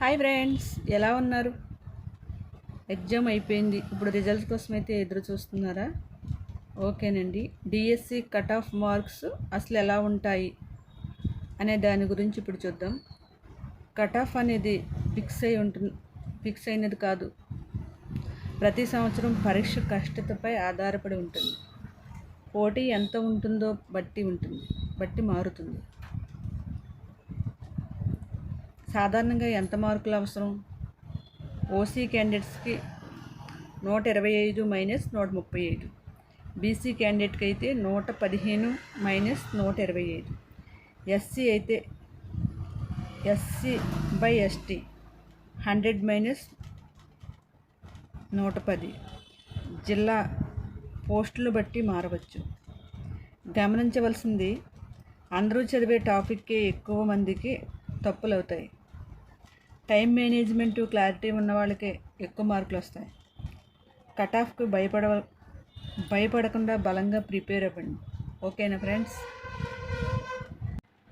Hi friends ఎలా ఉన్నారు? Exam అయిపోయింది. ఇప్పుడు రిజల్ట్ కోసం అయితే ఎదురు చూస్తున్నారా? ఓకేనండి. డిఎస్సి కట్ ఆఫ్ మార్క్స్ అసలు ఎలా ఉంటాయి అనే దాని గురించి ఇప్పుడు చూద్దాం. కట్ ఆఫ్ అనేది ఫిక్స్ అయి ఉంటుంది ఫిక్స్ అయినది కాదు. ప్రతి సంవత్సరం పరీక్ష కష్టతపై ఆధారపడి ఉంటుంది. పోటీ ఎంత ఉంటుందో బట్టి ఉంటుంది బట్టి మారుతుంది. సాధారణంగా ఎంత మార్కులు అవసరం? ఓసీ క్యాండిడేట్స్కి నూట ఇరవై ఐదు మైనస్ నూట ముప్పై ఐదు. బీసీ క్యాండిడేట్కి అయితే నూట పదిహేను మైనస్ నూట ఇరవై ఐదు. ఎస్సీ అయితే SC by ST hundred minus నూట పది. జిల్లా పోస్టులు బట్టి మారవచ్చు. గమనించవలసింది అందరూ చదివే టాపిక్కే ఎక్కువ మందికి తప్పులు అవుతాయి టైం మేనేజ్మెంటు క్లారిటీ ఉన్న వాళ్ళకే ఎక్కువ మార్కులు వస్తాయి. కట్ ఆఫ్కి భయపడ భయపడకుండా బలంగా ప్రిపేర్ అవ్వండి. ఓకేనా ఫ్రెండ్స్?